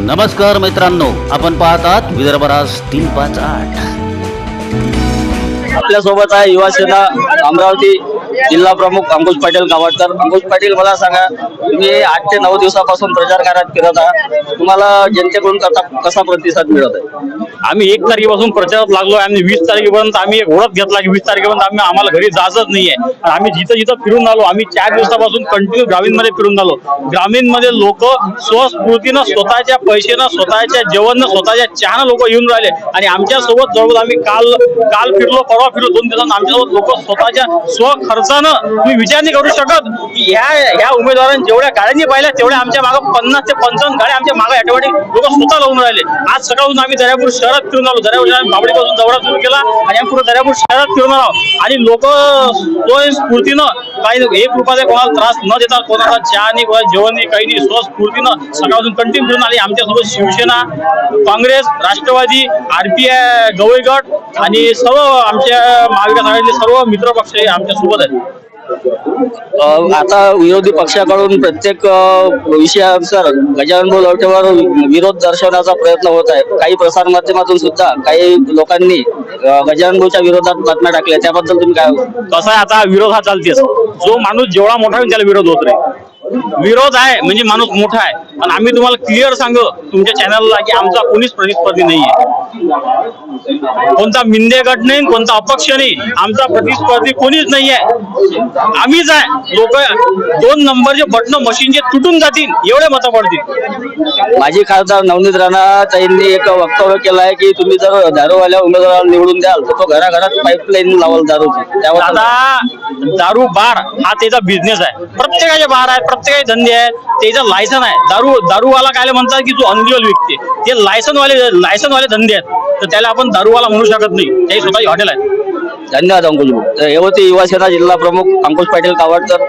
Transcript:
नमस्कार मित्रांनो आपण पाहतात विदर्भराज तीन पाच आठ. आपल्यासोबत आहे युवा सेना अमरावती जिल्हा प्रमुख अंकुश पाटील गावडकर. अंकुश पाटील मला सांगा तुम्ही आठ ते नऊ दिवसापासून प्रचार कार्यात फिरत आहात. तुम्हाला जनतेकडून कसा कसा प्रतिसाद मिळत आहे? आम्ही एक तारखेपासून प्रचारात लागलो आणि वीस तारखेपर्यंत आम्ही एक ओळख घेतला की वीस तारखेपर्यंत आम्ही आम्हाला घरी जायचंच नाहीये. आम्ही जिथं जिथं फिरून आलो आम्ही चार दिवसापासून कंटिन्यू ग्रामीणमध्ये फिरून आलो. ग्रामीणमध्ये लोक स्वस्फूर्तीनं स्वतःच्या पैशानं स्वतःच्या जेवण स्वतःच्या चहानं लोक येऊन राहिले. आणि आमच्यासोबत जवळ आम्ही काल काल फिरलो परवा फिरलो दोन दिवसांना आमच्यासोबत लोक स्वतःच्या स्व खर्चानं तुम्ही विचार नाही करू शकत. की ह्या ह्या उमेदवारांनी जेवढ्या गाड्यांनी पाहिल्या तेवढ्या आमच्या मागं पन्नास ते पंचावन्न गाड्या आमच्या मागे ऑटोमॅटिक लोक स्वतः लावून राहिले. आज सकाळून आम्ही दर्यापूर शहरात फिरून आलो. दर्यापूर बाबडीपासून दौरा सुरू केला आणि आम्ही पुढे दर्यापूर शहरात फिरून आलो. आणि लोक स्वयंस्फूर्तीनं काही एक रुपयाचा कोणाला त्रास न देता कोणाला चहा नाही कोणाला जेवण नाही काही नाही स्वस्फूर्तीनं सकाळपासून कंटिन्यू फिरून आली. आमच्यासोबत शिवसेना काँग्रेस राष्ट्रवादी आरपीआय गवईगट आणि सर्व आमच्या महाविकास आघाडीतले सर्व मित्र पक्ष हे आमच्यासोबत आहेत. आता विरोधी पक्षाकडून प्रत्येक विषयानुसार गजानन भाऊ लवटेवर विरोध दर्शवण्याचा प्रयत्न होत आहे. काही प्रसार माध्यमातून सुद्धा काही लोकांनी गजानन भाऊच्या विरोधात बातम्या टाकल्या. त्याबद्दल तुम्ही काय कसं आहे आता विरोध हा चालतेच. जो माणूस जेवढा मोठा होईल त्याला विरोध होत नाही. विरोध आहे म्हणजे माणूस मोठा आहे. आणि आम्ही तुम्हाला क्लिअर सांगू तुमच्या चॅनलला की आमचा कोणीच प्रतिस्पर्धी नाहीये. कोणता मिंदे गट नाही कोणता अपक्ष नाही आमचा प्रतिस्पर्धी कोणीच नाहीये. आम्हीच आहे. लोक दोन नंबरचे बटन मशीनचे तुटून जातील एवढे मतं पडतील. माजी खासदार नवनीत राणा त्यांनी एक वक्तव्य केलं आहे की तुम्ही जर दारूवाल्या उमेदवाराला निवडून द्याल तर तो घराघरात पाईपलाईन लावाल दारूची. त्यावर आता दारू बार हा त्याचा बिझनेस आहे. प्रत्येकाचे बार आहेत काही धंदे आहेत त्याचं लायसन आहे दारू दारूवाला काय म्हणतात की तू अनलिगल विकते ते लायसन वाले लायसन वाले धंदे आहेत. तर त्याला आपण दारूवाला म्हणू शकत नाही. त्याही स्वतःची हॉटेल आहे. धन्यवाद अंकुश भाऊ. हे होते युवा सेना जिल्हा प्रमुख अंकुश पाटील कावडकर.